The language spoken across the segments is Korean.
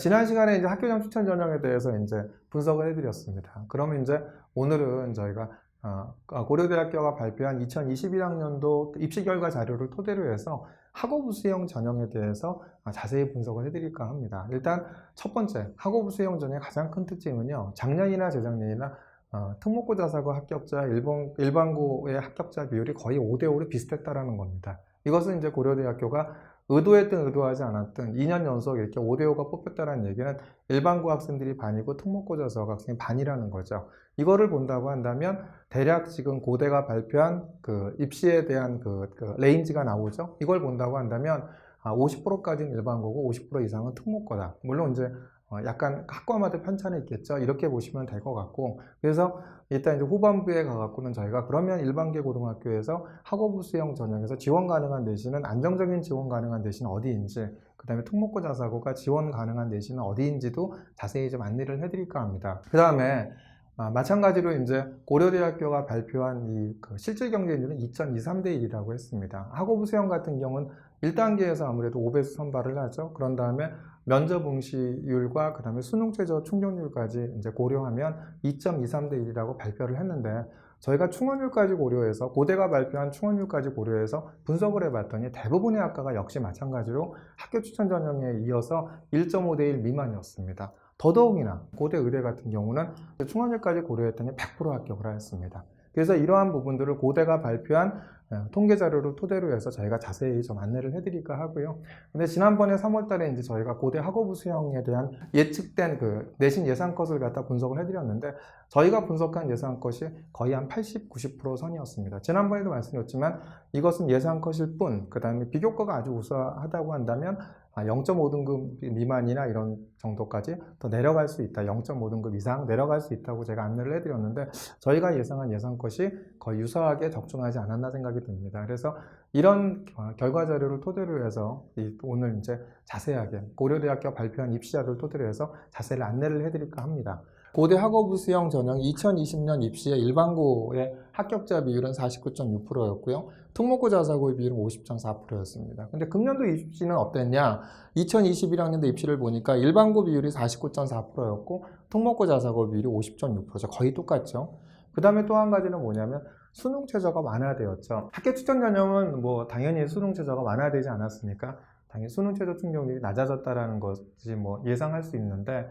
아, 지난 시간에 이제 학교장 추천 전형에 대해서 이제 분석을 해드렸습니다. 그러면 이제 오늘은 저희가 어, 고려대학교가 발표한 2021학년도 입시 결과 자료를 토대로 해서 학업부 수형 전형에 대해서 아, 자세히 분석을 해드릴까 합니다. 일단 첫 번째 학업부 수형 전형의 가장 큰 특징은요. 작년이나 재작년이나 어, 특목고 자사고 합격자 일반, 일반고의 합격자 비율이 거의 5대 5로 비슷했다라는 겁니다. 이것은 이제 고려대학교가 의도했든 의도하지 않았든 2년 연속 이렇게 5대5가 뽑혔다는 얘기는 일반고 학생들이 반이고 특목고 자사고 학생이 반이라는 거죠. 이거를 본다고 한다면 대략 지금 고대가 발표한 그 입시에 대한 그, 그 레인지가 나오죠. 이걸 본다고 한다면 아, 50%까지는 일반고고 50% 이상은 특목고다. 물론 이제 어, 약간 학과마다 편차는 있겠죠. 이렇게 보시면 될 것 같고 그래서 일단 이제 후반부에 가갖고는 저희가 그러면 일반계 고등학교에서 학업부 수형 전형에서 지원 가능한 내신은 안정적인 지원 가능한 내신은 어디인지 그 다음에 특목고 자사고가 지원 가능한 내신은 어디인지도 자세히 좀 안내를 해드릴까 합니다. 그 다음에 아, 마찬가지로 이제 고려대학교가 발표한 이 그 실질 경쟁률은 2.23대 1이라고 했습니다. 학업부 수형 같은 경우는 1단계에서 아무래도 5배수 선발을 하죠. 그런 다음에 면접 응시율과 그 다음에 수능 최저 충족률까지 이제 고려하면 2.23대 1이라고 발표를 했는데 저희가 충원율까지 고려해서 고대가 발표한 충원율까지 고려해서 분석을 해봤더니 대부분의 학과가 역시 마찬가지로 학교 추천 전형에 이어서 1.5대 1 미만이었습니다. 더더욱이나 고대 의대 같은 경우는 충원율까지 고려했더니 100% 합격을 하였습니다. 그래서 이러한 부분들을 고대가 발표한 어, 통계 자료를 토대로 해서 저희가 자세히 좀 안내를 해드릴까 하고요. 근데 지난번에 3월달에 이제 저희가 고대 학업부 수형에 대한 예측된 그 내신 예상 컷을 갖다 분석을 해드렸는데 저희가 분석한 예상 컷이 거의 한 80, 90% 선이었습니다. 지난번에도 말씀드렸지만 이것은 예상 컷일 뿐, 그 다음에 비교과가 아주 우수하다고 한다면 0.5등급 미만이나 이런 정도까지 더 내려갈 수 있다. 0.5등급 이상 내려갈 수 있다고 제가 안내를 해드렸는데 저희가 예상한 예상 컷이 거의 유사하게 적중하지 않았나 생각이 듭니다. 그래서 이런 결과 자료를 토대로 해서 오늘 이제 자세하게 고려대학교 발표한 입시 자료를 토대로 해서 자세히 안내를 해드릴까 합니다. 고대 학업부 수형 전형 2020년 입시의 일반고의 합격자 비율은 49.6%였고요. 특목고 자사고의 비율은 50.4%였습니다. 근데 금년도 입시는 어땠냐? 2021학년도 입시를 보니까 일반고 비율이 49.4%였고 특목고 자사고 비율이 50.6%죠. 거의 똑같죠. 그 다음에 또 한 가지는 뭐냐면 수능 최저가 완화되었죠. 학교 추천 전형은 뭐 당연히 수능 최저가 완화되지 않았으니까 당연히 수능 최저 충족률이 낮아졌다라는 것이 뭐 예상할 수 있는데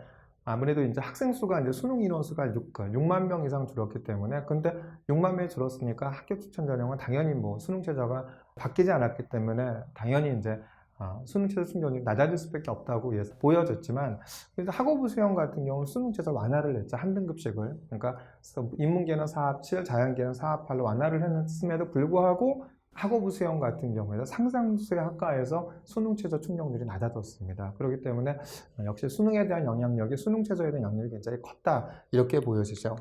아무래도 이제 학생 수가 이제 수능 인원 수가 6, 6만 명 이상 줄었기 때문에 근데 6만 명이 줄었으니까 학교 추천 전형은 당연히 뭐 수능 최저가 바뀌지 않았기 때문에 당연히 이제 어, 수능 최저 충족률이 낮아질 수밖에 없다고 보여졌지만 그래서 학업부 수형 같은 경우는 수능 최저 완화를 했죠 한 등급씩을. 그러니까 인문계는 4합 7, 자연계는 4합 8로 완화를 했음에도 불구하고 학업부 수형 같은 경우에는 상상수의 학과에서 수능 최저 충족률이 낮아졌습니다. 그렇기 때문에 역시 수능에 대한 영향력이 수능 최저에 대한 영향력이 굉장히 컸다 이렇게 보여지죠.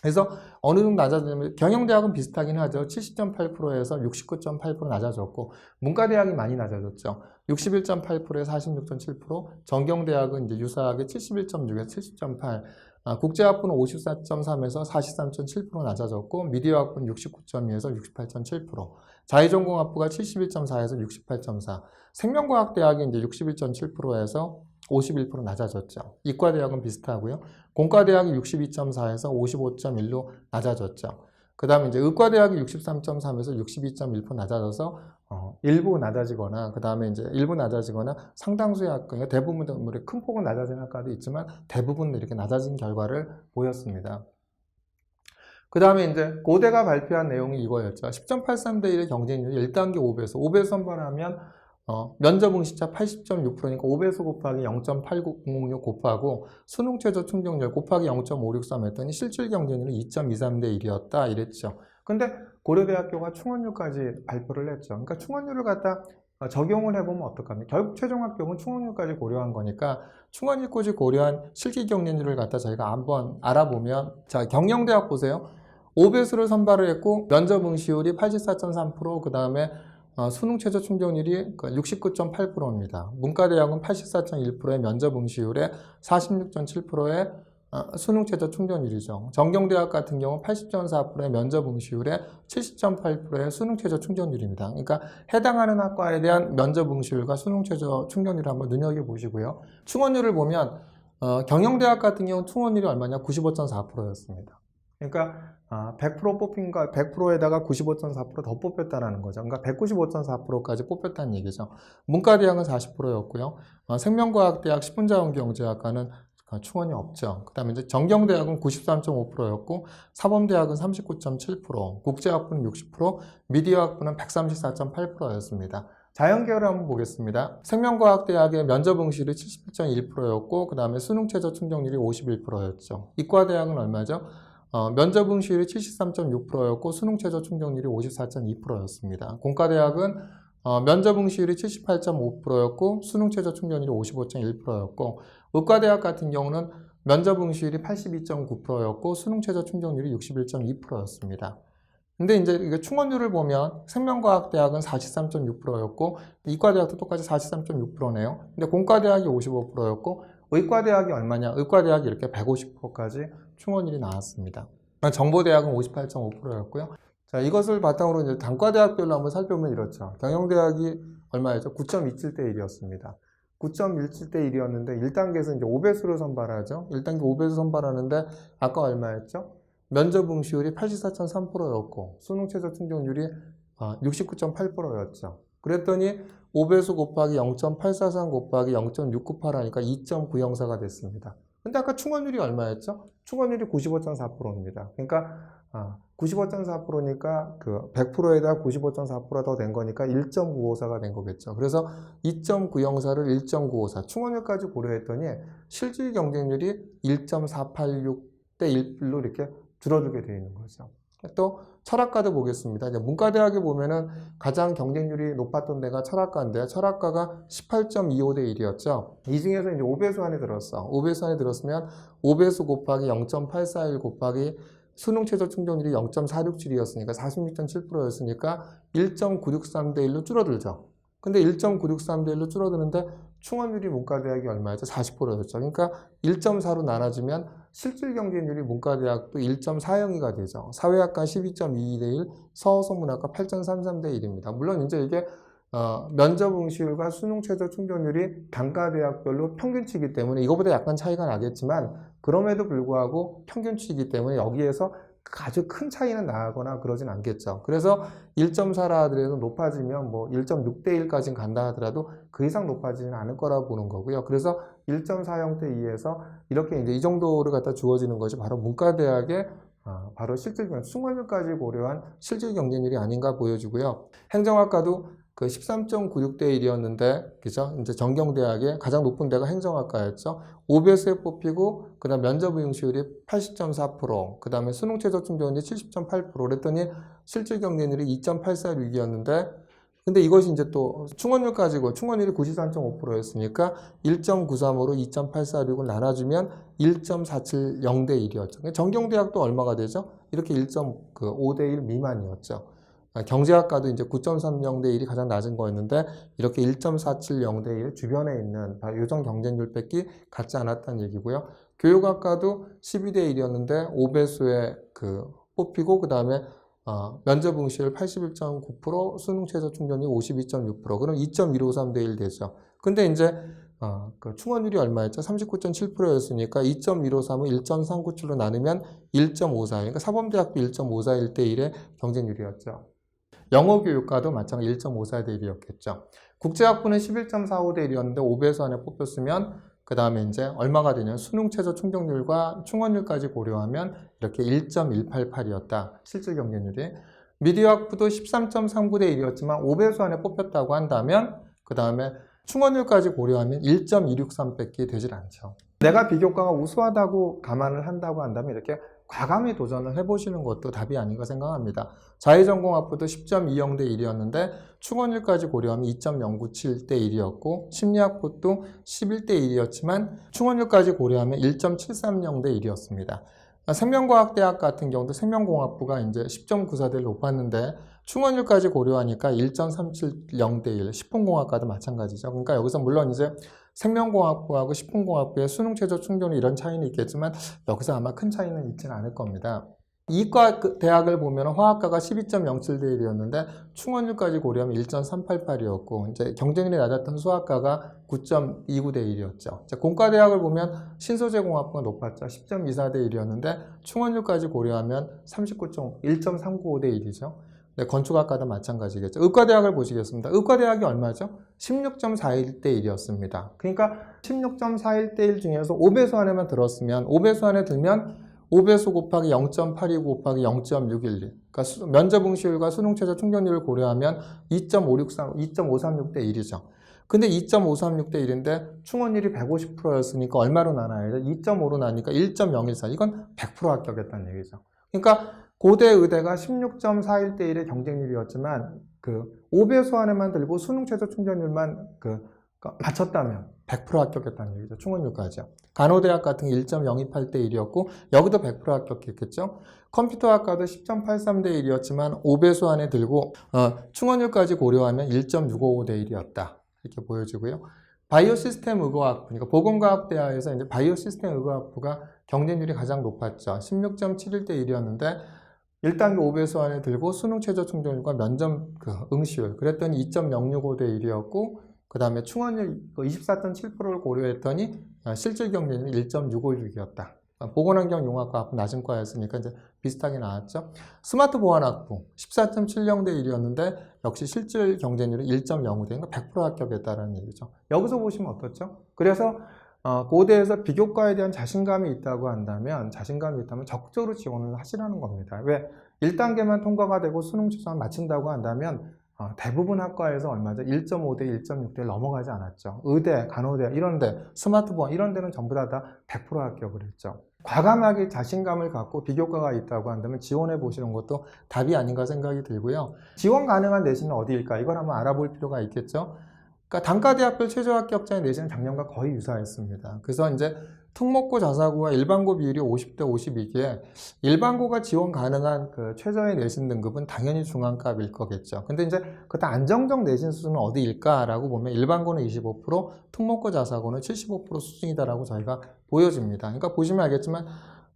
그래서 어느 정도 낮아지면 경영대학은 비슷하긴 하죠. 70.8%에서 69.8% 낮아졌고 문과대학이 많이 낮아졌죠. 61.8%에서 46.7%, 전경대학은 이제 유사하게 71.6에서 70.8, 아, 국제학부는 54.3에서 43.7% 낮아졌고 미디어학부는 69.2에서 68.7%, 자유전공학부가 71.4에서 68.4, 생명과학대학이 이제 61.7%에서 51% 낮아졌죠. 이과대학은 비슷하고요. 공과대학이 62.4에서 55.1로 낮아졌죠. 그 다음에 이제 의과대학이 63.3에서 62.1% 낮아져서 어, 일부 낮아지거나 그 다음에 이제 일부 낮아지거나 상당수의 학과가 대부분 큰 폭은 낮아진 학과도 있지만 대부분 이렇게 낮아진 결과를 보였습니다. 그 다음에 이제 고대가 발표한 내용이 이거였죠. 10.83대 1의 경쟁률이 1단계 5배수, 5배수 선발하면 어, 면접 응시자 80.6%니까 5배수 곱하기 0.8906 곱하고 수능 최저 충족률 곱하기 0.563 했더니 실질 경쟁률은 2.23대 1이었다 이랬죠. 근데 고려대학교가 충원율까지 발표를 했죠. 그러니까 충원율을 갖다 적용을 해보면 어떡합니까? 결국 최종 합격은 충원율까지 고려한 거니까 충원율까지 고려한 실기 경쟁률을 갖다 저희가 한번 알아보면 자 경영대학 보세요. 5배수를 선발을 했고 면접 응시율이 84.3%그 다음에 어, 수능 최저 충족률이 69.8%입니다. 문과대학은 84.1%의 면접 응시율에 46.7%의 아, 수능 최저 충전율이죠. 정경대학 같은 경우 80.4%의 면접 응시율에 70.8%의 수능 최저 충전율입니다. 그러니까 해당하는 학과에 대한 면접 응시율과 수능 최저 충전율을 한번 눈여겨 보시고요. 충원율을 보면 어, 경영대학 같은 경우 충원율이 얼마냐? 95.4%였습니다. 그러니까 아, 100% 뽑힌 거 100%에다가 95.4%더 뽑혔다라는 거죠. 그러니까 195.4%까지 뽑혔다는 얘기죠. 문과대학은 40%였고요. 어, 생명과학대학, 식분자원경제학과는 어, 충원이 없죠. 그 다음에 이제 정경대학은 93.5%였고, 사범대학은 39.7%, 국제학부는 60%, 미디어학부는 134.8%였습니다. 자연계열을 한번 보겠습니다. 생명과학대학의 면접 응시율이 71.1%였고, 그 다음에 수능 최저 충족률이 51%였죠. 이과대학은 얼마죠? 어, 면접 응시율이 73.6%였고, 수능 최저 충족률이 54.2%였습니다. 공과대학은 어, 면접 응시율이 78.5%였고, 수능 최저 충족률이 55.1%였고, 의과대학 같은 경우는 면접 응시율이 82.9%였고 수능 최저 충족률이 61.2%였습니다. 근데 이제 이게 충원율을 보면 생명과학대학은 43.6%였고 이과대학도 똑같이 43.6%네요. 근데 공과대학이 55%였고 의과대학이 얼마냐? 의과대학이 이렇게 150%까지 충원율이 나왔습니다. 정보대학은 58.5%였고요. 자, 이것을 바탕으로 이제 단과대학별로 한번 살펴보면 이렇죠. 경영대학이 얼마였죠? 9.27대 1이었습니다. 9.17대 1이었는데 1단계에서 이제 5배수로 선발하죠. 1단계 5배수 선발하는데 아까 얼마였죠? 면접 응시율이 84.3%였고 수능 최저 충족률이 69.8%였죠. 그랬더니 5배수 곱하기 0.843 곱하기 0.698 하니까 2.904가 됐습니다. 근데 아까 충원율이 얼마였죠? 충원율이 95.4%입니다. 그러니까 아, 95.4%니까 그 100%에다 95.4%가 더 된 거니까 1.954가 된 거겠죠. 그래서 2.904를 1.954 충원율까지 고려했더니 실질 경쟁률이 1.486 대 1로 이렇게 줄어들게 되어 있는 거죠. 또 철학과도 보겠습니다. 이제 문과대학에 보면은 가장 경쟁률이 높았던 데가 철학과인데 철학과가 18.25대 1이었죠. 이 중에서 이제 5배수 안에 들었어. 5배수 안에 들었으면 5배수 곱하기 0.841 곱하기 수능 최저 충족률이 0.467이었으니까 46.7%였으니까 1.963대 1로 줄어들죠. 근데 1.963대 1로 줄어드는데 충원율이 문과대학이 얼마였죠? 40%였죠. 그러니까 1.4로 나눠지면 실질 경쟁률이 문과대학도 1.40이가 되죠. 사회학과 12.22 대 1, 서소문학과 8.33대 1입니다. 물론 이제 이게 어, 면접 응시율과 수능 최저 충족률이 단과대학별로 평균치이기 때문에 이거보다 약간 차이가 나겠지만 그럼에도 불구하고 평균치이기 때문에 여기에서 아주 큰 차이는 나거나 그러진 않겠죠. 그래서 1.4라 하더라도 높아지면 뭐 1.6대 1까지 간다 하더라도 그 이상 높아지지는 않을 거라 보는 거고요. 그래서 1.40대 2에서 이렇게 이제 이 정도를 갖다 주어지는 것이 바로 문과대학의 아, 바로 실질 경쟁, 승원율까지 고려한 실질 경쟁률이 아닌가 보여지고요. 행정학과도 그 13.96대 1이었는데, 그죠? 이제 정경대학의 가장 높은 데가 행정학과였죠. 5배수에 뽑히고, 그 다음 면접 응시율이 80.4%, 그 다음에 수능 최저 충족률이 70.8%, 그랬더니 실질 경쟁률이 2.846이었는데, 근데 이것이 이제 또 충원율 까지고, 충원율이 93.5%였으니까 1.93으로 2.846을 나눠주면 1.470대 1이었죠. 정경대학도 얼마가 되죠? 이렇게 1.5대 1 미만이었죠. 아, 경제학과도 이제 9.30 대 1이 가장 낮은 거였는데 이렇게 1.470 대 1 주변에 있는 요정 경쟁률 뺏기 같지 않았다는 얘기고요. 교육학과도 12 대 1이었는데 5배수에 그 뽑히고 그 다음에 어, 면접 응시율 81.9%, 수능 최저 충전이 52.6%, 그럼 2.153 대 1 되죠. 근데 이제 어, 그 충원율이 얼마였죠? 39.7%였으니까 2.153을 1.397로 나누면 1.54, 그러니까 사범대학도 1.541대 1의 경쟁률이었죠. 영어 교육과도 마찬가지 1.54대 1이었겠죠. 국제학부는 11.45대 1이었는데 5배수 안에 뽑혔으면 그 다음에 이제 얼마가 되냐 수능 최저 충족률과 충원율까지 고려하면 이렇게 1.188이었다. 실질 경쟁률이. 미디어 학부도 13.39대 1이었지만 5배수 안에 뽑혔다고 한다면 그 다음에 충원율까지 고려하면 1.263밖에 되질 않죠. 내가 비교과가 우수하다고 감안을 한다고 한다면 이렇게 과감히 도전을 해보시는 것도 답이 아닌가 생각합니다. 자의전공학부도 10.20 대 1이었는데 충원율까지 고려하면 2.097 대 1이었고 심리학부도 11 대 1이었지만 충원율까지 고려하면 1.730 대 1이었습니다. 생명과학대학 같은 경우도 생명공학부가 이제 10.94대를 높았는데 충원율까지 고려하니까 1.370대 1, 식품공학과도 마찬가지죠. 그러니까 여기서 물론 이제 생명공학부하고 식품공학부의 수능 최저 충돌 이런 차이는 있겠지만 여기서 아마 큰 차이는 있지는 않을 겁니다. 이과 그 대학을 보면 화학과가 12.07대 1이었는데 충원율까지 고려하면 1.388이었고 이제 경쟁률이 낮았던 수학과가 9.29대 1이었죠. 이제 공과 대학을 보면 신소재 공학부가 높았죠. 10.24대 1이었는데 충원율까지 고려하면 39.1.395대 1이죠. 네, 건축학과도 마찬가지겠죠. 의과대학을 보시겠습니다. 의과대학이 얼마죠? 16.41대 1이었습니다. 그러니까 16.41대 1 중에서 5배수 안에만 들었으면 5배수 안에 들면 5배수 곱하기 0.82 곱하기 0.612. 그러니까 수- 면접 응시율과 수능 최저 충전율을 고려하면 2.563, 2.536대 1이죠. 근데 2.536대 1인데 충원율이 150%였으니까 얼마로 돼? 2.5로 나니까 1.014. 이건 100% 합격했다는 얘기죠. 그러니까 고대 의대가 16.41대 1의 경쟁률이었지만 그 5배수 안에만 들고 수능 최저 충전율만 그 맞췄다면 100% 합격했다는 얘기죠. 충원율까지요. 간호대학 같은 게 1.028대 1이었고 여기도 100% 합격했겠죠. 컴퓨터학과도 10.83대 1이었지만 5배수 안에 들고 어, 충원율까지 고려하면 1.655대 1이었다. 이렇게 보여지고요. 바이오 시스템 의과학부, 그러니까 보건과학대학에서 이제 바이오 시스템 의과학부가 경쟁률이 가장 높았죠. 16.71대 1이었는데 1단계 5배수 안에 들고 수능 최저 충전율과 면접 그 응시율 그랬더니 2.065 대 1이었고 그 다음에 충원율 24.7%를 고려했더니 아, 실질 경쟁률이 1.656이었다. 보건환경 용학과 낮은 과였으니까 이제 비슷하게 나왔죠. 스마트 보안학부 14.70대 1이었는데 역시 실질 경쟁률이 1.05대 그러니까 100% 합격했다는 얘기죠. 여기서 보시면 어떻죠? 그래서 어, 고대에서 비교과에 대한 자신감이 있다고 한다면 자신감이 있다면 적극적으로 지원을 하시라는 겁니다. 왜 1단계만 통과가 되고 수능 최소한 마친다고 한다면 어, 대부분 학과에서 얼마죠? 1.5대 1.6대 넘어가지 않았죠. 의대, 간호대 이런데 스마트보안 이런 데는 전부 다 다 100% 합격을 했죠. 과감하게 자신감을 갖고 비교과가 있다고 한다면 지원해 보시는 것도 답이 아닌가 생각이 들고요. 지원 가능한 내신은 어디일까? 이걸 한번 알아볼 필요가 있겠죠. 그러니까 단과대학별 최저 합격자의 내신은 작년과 거의 유사했습니다. 그래서 이제 특목고 자사고와 일반고 비율이 50대 52기에 일반고가 지원 가능한 그 최저의 내신 등급은 당연히 중앙값일 거겠죠. 근데 이제 그때 안정적 내신 수준은 어디일까라고 보면 일반고는 25%, 특목고 자사고는 75% 수준이다라고 저희가 보여집니다. 그러니까 보시면 알겠지만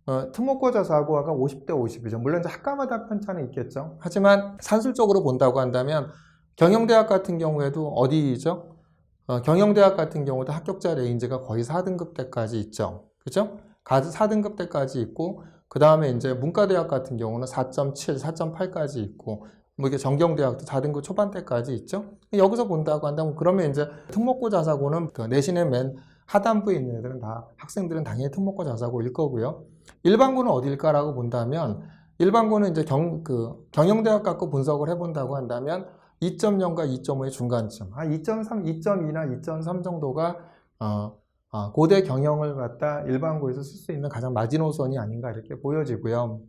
어, 특목고 자사고가 50대 50이죠. 물론 이제 학과마다 편차는 있겠죠. 하지만 산술적으로 본다고 한다면 경영대학 같은 경우에도 어디죠? 어, 경영대학 같은 경우도 합격자 레인지가 거의 4등급 때까지 있죠. 그죠? 4등급 때까지 있고, 그 다음에 이제 문과대학 같은 경우는 4.7, 4.8까지 있고, 뭐 이게 정경대학도 4등급 초반대까지 있죠. 여기서 본다고 한다면 그러면 이제 특목고 자사고는 그 내신의 맨 하단부에 있는 애들은 다 학생들은 당연히 특목고 자사고일 거고요. 일반고는 어딜까라고 본다면 일반고는 이제 경, 그 경영대학 갖고 분석을 해본다고 한다면 2.0과 2.5의 중간쯤, 한 2.3, 2.2나 2.3 정도가 어, 어, 고대 경영을 갖다 일반고에서 쓸 수 있는 가장 마지노선이 아닌가 이렇게 보여지고요.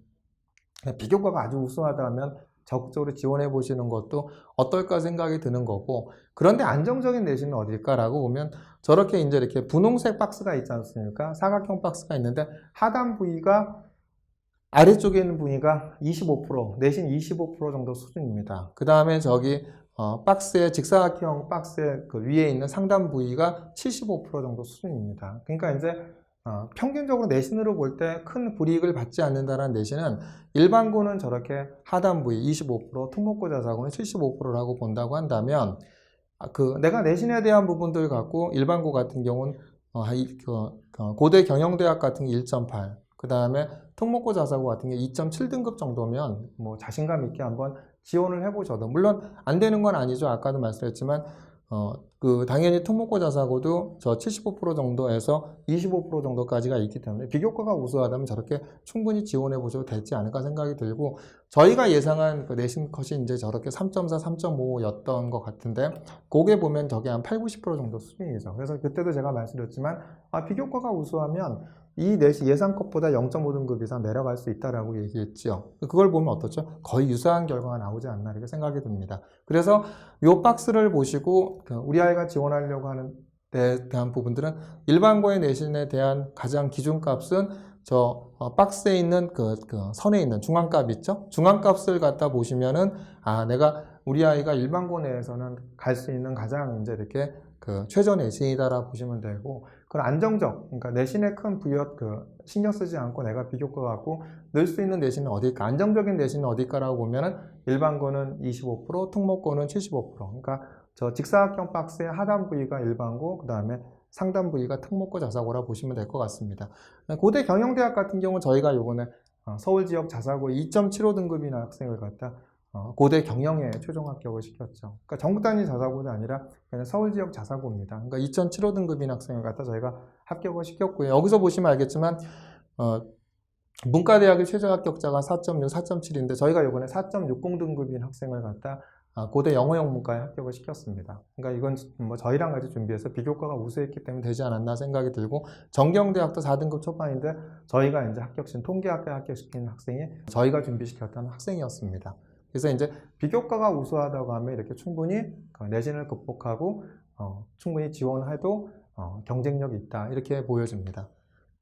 비교과가 아주 우수하다면 적극적으로 지원해 보시는 것도 어떨까 생각이 드는 거고 그런데 안정적인 내신은 어딜까라고 보면 저렇게 이제 이렇게 분홍색 박스가 있지 않습니까? 사각형 박스가 있는데 하단 부위가 아래쪽에 있는 부위가 25% 내신 25% 정도 수준입니다. 그 다음에 저기 어, 박스의 직사각형 박스의 그 위에 있는 상단 부위가 75% 정도 수준입니다. 그러니까 이제 어, 평균적으로 내신으로 볼 때 큰 불이익을 받지 않는다는 내신은 일반고는 저렇게 하단 부위 25%, 특목고 자사고는 75%라고 본다고 한다면 아, 그 내가 내신에 대한 부분들 갖고 일반고 같은 경우는 어, 이- 그, 어, 고대 경영대학 같은 게 1.8, 그 다음에 특목고 자사고 같은 게 2.7등급 정도면 뭐 자신감 있게 한번 지원을 해보셔도 물론 안 되는 건 아니죠. 아까도 말씀했지만 어, 그 당연히 특목고 자사고도 저 75% 정도에서 25% 정도까지가 있기 때문에 비교과가 우수하다면 저렇게 충분히 지원해 보셔도 되지 않을까 생각이 들고 저희가 예상한 그 내신 컷이 이제 저렇게 3.4, 3.5였던 것 같은데 그게 보면 저게 한 8, 90% 정도 수준이죠. 그래서 그때도 제가 말씀드렸지만 아, 비교과가 우수하면 이 내신 예상 컷보다 0.5등급 이상 내려갈 수 있다라고 얘기했죠. 그걸 보면 어떻죠? 거의 유사한 결과가 나오지 않나 이렇게 생각이 듭니다. 그래서 이 박스를 보시고 그 우리 아이가 지원하려고 하는 데 대한 부분들은 일반고의 내신에 대한 가장 기준값은 저 어, 박스에 있는 그, 그 선에 있는 중앙값 있죠? 중앙값을 갖다 보시면은 아 내가 우리 아이가 일반고 내에서는 갈 수 있는 가장 이제 이렇게 그 최저 내신이다라고 보시면 되고 그런 안정적 그러니까 내신에 큰 부여 그 신경 쓰지 않고 내가 비교과 갖고 넣을 수 있는 내신은 어딜까 안정적인 내신은 어딜까라고 보면은 일반고는 25% 특목고는 75% 그러니까 저 직사각형 박스의 하단 부위가 일반고 그 다음에 상단 부위가 특목고 자사고라 보시면 될 것 같습니다. 고대 경영대학 같은 경우는 저희가 요번에 어, 서울 지역 자사고 2.75 등급이나 학생을 갖다 어, 고대 경영에 최종 합격을 시켰죠. 그러니까 전국 단위 자사고가 아니라 그냥 서울 지역 자사고입니다. 그러니까 2.75 등급인 학생을 갖다 저희가 합격을 시켰고요. 여기서 보시면 알겠지만 어, 문과대학의 최저 합격자가 4.6, 4.7인데 저희가 이번에 4.60 등급인 학생을 갖다 아, 고대 영어형 문과에 합격을 시켰습니다. 그러니까 이건 뭐 저희랑 같이 준비해서 비교과가 우수했기 때문에 되지 않았나 생각이 들고 정경대학도 4등급 초반인데 저희가 이제 합격신 통계학과에 합격시킨 학생이 저희가 준비시켰던 학생이었습니다. 그래서 이제 비교과가 우수하다고 하면 이렇게 충분히 그 내신을 극복하고 어, 충분히 지원해도 어, 경쟁력이 있다 이렇게 보여집니다.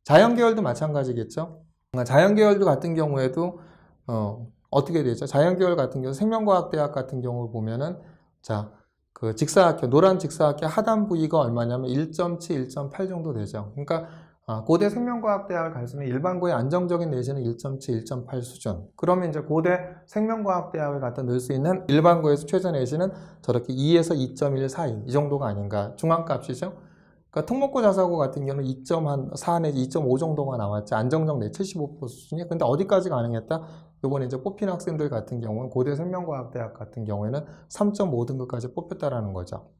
자연계열도 마찬가지겠죠. 그러니까 자연계열도 같은 경우에도 어, 어떻게 되죠? 자연계열 같은 경우 생명과학대학 같은 경우 보면은 자, 그 직사각형 노란 직사각형 하단 부위가 얼마냐면 1.7, 1.8 정도 되죠. 그러니까 아, 고대 생명과학대학을 갈수 있는 일반고의 안정적인 내신은 1.7, 1.8 수준. 그러면 이제 고대 생명과학대학을 갖다 넣을 수 있는 일반고에서 최저 내신은 저렇게 2에서 2.1 사이 이 정도가 아닌가 중앙값이죠. 그러니까 특목고 자사고 같은 경우는 2.4 내지 2.5 정도가 나왔지 안정적 내 75% 수준이. 근데 어디까지 가능했다? 이번에 이제 뽑힌 학생들 같은 경우는 고대 생명과학대학 같은 경우에는 3.5 등급까지 뽑혔다라는 거죠.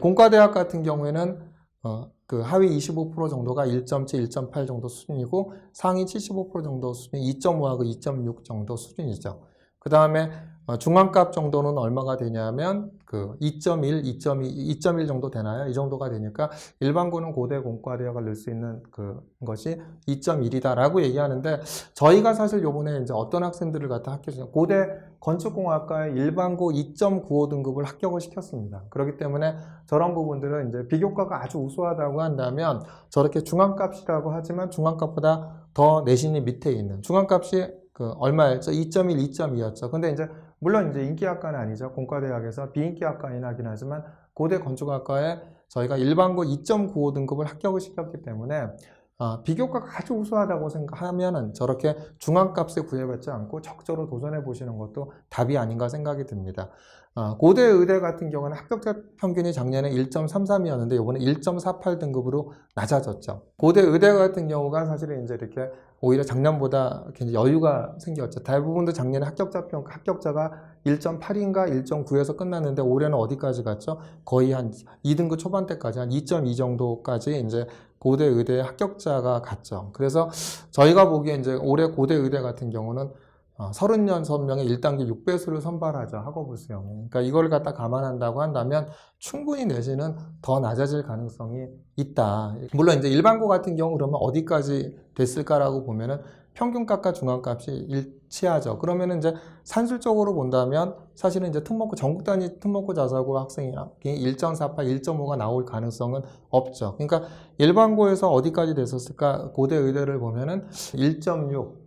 공과대학 같은 경우에는 어, 그 하위 25% 정도가 1.7, 1.8 정도 수준이고 상위 75% 정도 수준이 2.5하고 2.6 정도 수준이죠. 그 다음에 어, 중앙값 정도는 얼마가 되냐면 그 2.1, 2.2, 2.1 정도 되나요? 이 정도가 되니까 일반고는 고대 공과대학을 넣을 수 있는 그 것이 2.1이다라고 얘기하는데 저희가 사실 요번에 이제 어떤 학생들을 갖다 합격 고대 건축공학과의 일반고 2.95 등급을 합격을 시켰습니다. 그렇기 때문에 저런 부분들은 이제 비교과가 아주 우수하다고 한다면 저렇게 중앙값이라고 하지만 중앙값보다 더 내신이 밑에 있는 중앙값이 그 얼마였죠? 2.1, 2.2였죠. 근데 이제 물론 이제 인기학과는 아니죠. 공과대학에서 비인기학과인 하긴 하지만 고대 건축학과에 저희가 일반고 2.95 등급을 합격을 시켰기 때문에 아, 비교과가 아주 우수하다고 생각하면은 저렇게 중앙값에 구애받지 않고 적절히 도전해 보시는 것도 답이 아닌가 생각이 듭니다. 아, 고대 의대 같은 경우는 합격자 평균이 작년에 1.33이었는데 이번에 1.48 등급으로 낮아졌죠. 고대 의대 같은 경우가 사실은 이제 이렇게 오히려 작년보다 굉장히 여유가 생겼죠. 대부분도 작년에 합격자 평 합격자가 1.8인가 1.9에서 끝났는데 올해는 어디까지 갔죠? 거의 한 2등급 초반대까지 한 2.2 정도까지 이제 고대 의대 합격자가 갔죠. 그래서 저희가 보기에 이제 올해 고대 의대 같은 경우는 어, 36명의 1단계 6배수를 선발하죠. 학업부 수용. 그러니까 이걸 갖다 감안한다고 한다면 충분히 내신은 더 낮아질 가능성이 있다. 물론 이제 일반고 같은 경우 그러면 어디까지 됐을까라고 보면은 평균값과 중앙값이 일치하죠. 그러면은 이제 산술적으로 본다면 사실은 이제 특목고 전국 단위 특목고 자사고 학생이 1.48, 1.5가 나올 가능성은 없죠. 그러니까 일반고에서 어디까지 됐었을까? 고대 의대를 보면은 1.6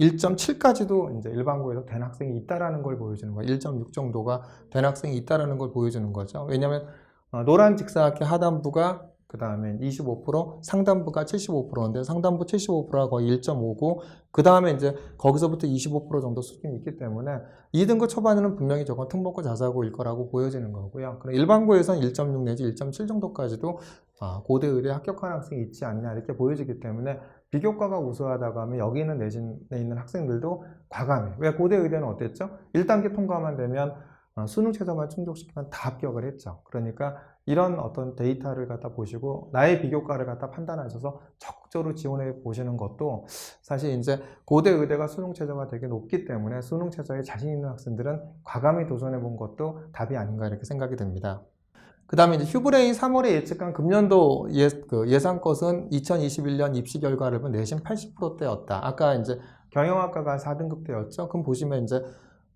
1.7까지도 이제 일반고에서 된 학생이 있다라는 걸 보여주는 거예요. 1.6 정도가 된 학생이 있다라는 걸 보여주는 거죠. 왜냐하면 어, 노란 직사각형 하단부가 그 다음에 25% 상단부가 75%인데 상단부 75%가 거의 1.5고 그 다음에 이제 거기서부터 25% 정도 수준이 있기 때문에 2등급 초반에는 분명히 저건 특목고 자사고일 거라고 보여지는 거고요. 그럼 일반고에서는 1.6 내지 1.7 정도까지도 아, 고대 의대 합격한 학생이 있지 않냐 이렇게 보여지기 때문에 비교과가 우수하다고 하면 여기 있는 내신에 있는 학생들도 과감해. 왜 고대 의대는 어땠죠? 1단계 통과만 되면 어, 수능 최저만 충족시키면 다 합격을 했죠. 그러니까 이런 어떤 데이터를 갖다 보시고 나의 비교과를 갖다 판단하셔서 적극적으로 지원해 보시는 것도 사실 이제 고대 의대가 수능 최저가 되게 높기 때문에 수능 최저에 자신 있는 학생들은 과감히 도전해 본 것도 답이 아닌가 이렇게 생각이 듭니다. 그 다음에 이제 휴브레인 3월에 예측한 금년도 예, 그 예상 것은 2021년 입시 결과를 보면 내신 80%대였다. 아까 이제 경영학과가 4등급 대였죠. 그럼 보시면 이제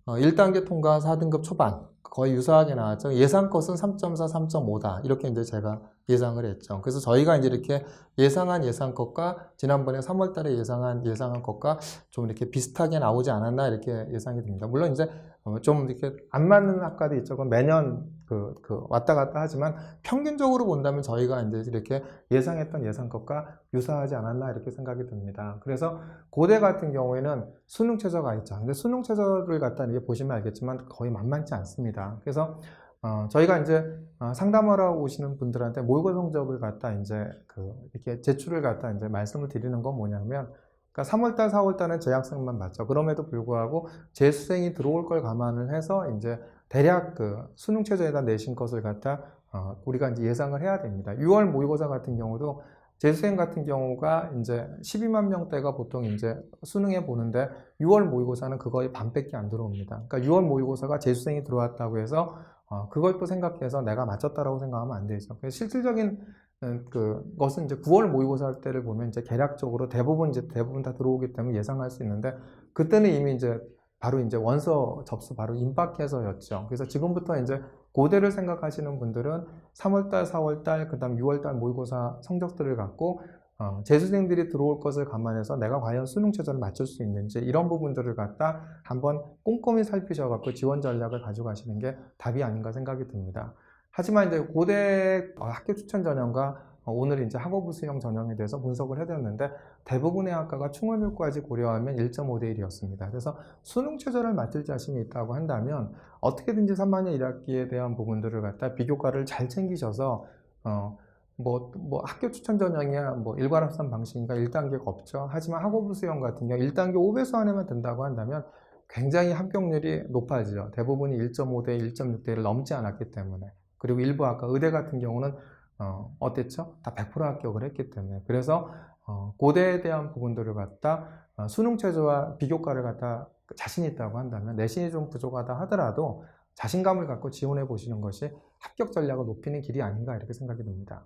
어, 1단계 통과 4등급 초반 거의 유사하게 나왔죠. 예상 것은 3.4, 3.5다. 이렇게 이제 제가 예상을 했죠. 그래서 저희가 이제 이렇게 예상한 예상 것과 지난번에 3월 달에 예상한 예상한 것과 좀 이렇게 비슷하게 나오지 않았나 이렇게 예상이 됩니다. 물론 이제 어, 좀 이렇게 안 맞는 학과도 있죠. 매년 그, 그 왔다 갔다 하지만 평균적으로 본다면 저희가 이제 이렇게 예상했던 예상 것과 유사하지 않았나 이렇게 생각이 듭니다. 그래서 고대 같은 경우에는 수능 최저가 있죠. 근데 수능 최저를 갖다 이게 보시면 알겠지만 거의 만만치 않습니다. 그래서 어, 저희가 이제 어, 상담하러 오시는 분들한테 모의고 성적을 갖다 이제 그 이렇게 제출을 갖다 이제 말씀을 드리는 건 뭐냐면 그러니까 3월달, 4월달은 재학생만 맞죠. 그럼에도 불구하고 재수생이 들어올 걸 감안을 해서 이제 대략 그 수능 최저에다 내신 것을 갖다 어, 우리가 이제 예상을 해야 됩니다. 6월 모의고사 같은 경우도 재수생 같은 경우가 이제 12만 명대가 보통 이제 수능에 보는데 6월 모의고사는 그거의 반밖에 안 들어옵니다. 그러니까 6월 모의고사가 재수생이 들어왔다고 해서 어, 그걸 또 생각해서 내가 맞췄다라고 생각하면 안 되죠. 실질적인 음, 그 것은 이제 9월 모의고사 할 때를 보면 이제 계략적으로 대부분 이제 대부분 다 들어오기 때문에 예상할 수 있는데 그때는 이미 이제 바로 이제 원서 접수 바로 임박해서였죠. 그래서 지금부터 이제 고대를 생각하시는 분들은 3월달, 4월달, 그다음 6월달 모의고사 성적들을 갖고 어, 재수생들이 들어올 것을 감안해서 내가 과연 수능 최저를 맞출 수 있는지 이런 부분들을 갖다 한번 꼼꼼히 살피셔갖고 지원 전략을 가져가시는 게 답이 아닌가 생각이 듭니다. 하지만 이제 고대 어, 학교 추천 전형과 어, 오늘 이제 학업부 수형 전형에 대해서 분석을 해드렸는데 대부분의 학과가 충원율까지 고려하면 1.5대 1이었습니다. 그래서 수능 최저를 맞출 자신이 있다고 한다면 어떻게든지 3학년 1학기에 대한 부분들을 갖다 비교과를 잘 챙기셔서 어, 뭐, 뭐 학교 추천 전형이야 뭐 일괄 합산 방식이니까 1단계가 없죠. 하지만 학업부 수형 같은 경우 1단계 5배수 안에만 든다고 한다면 굉장히 합격률이 높아지죠. 대부분이 1.5대 1.6대 1을 넘지 않았기 때문에. 그리고 일부 학과 의대 같은 경우는 어, 어땠죠? 다 100% 합격을 했기 때문에. 그래서 어, 고대에 대한 부분들을 갖다 어, 수능 최저와 비교과를 갖다 자신 있다고 한다면 내신이 좀 부족하다 하더라도 자신감을 갖고 지원해 보시는 것이 합격 전략을 높이는 길이 아닌가 이렇게 생각이 듭니다.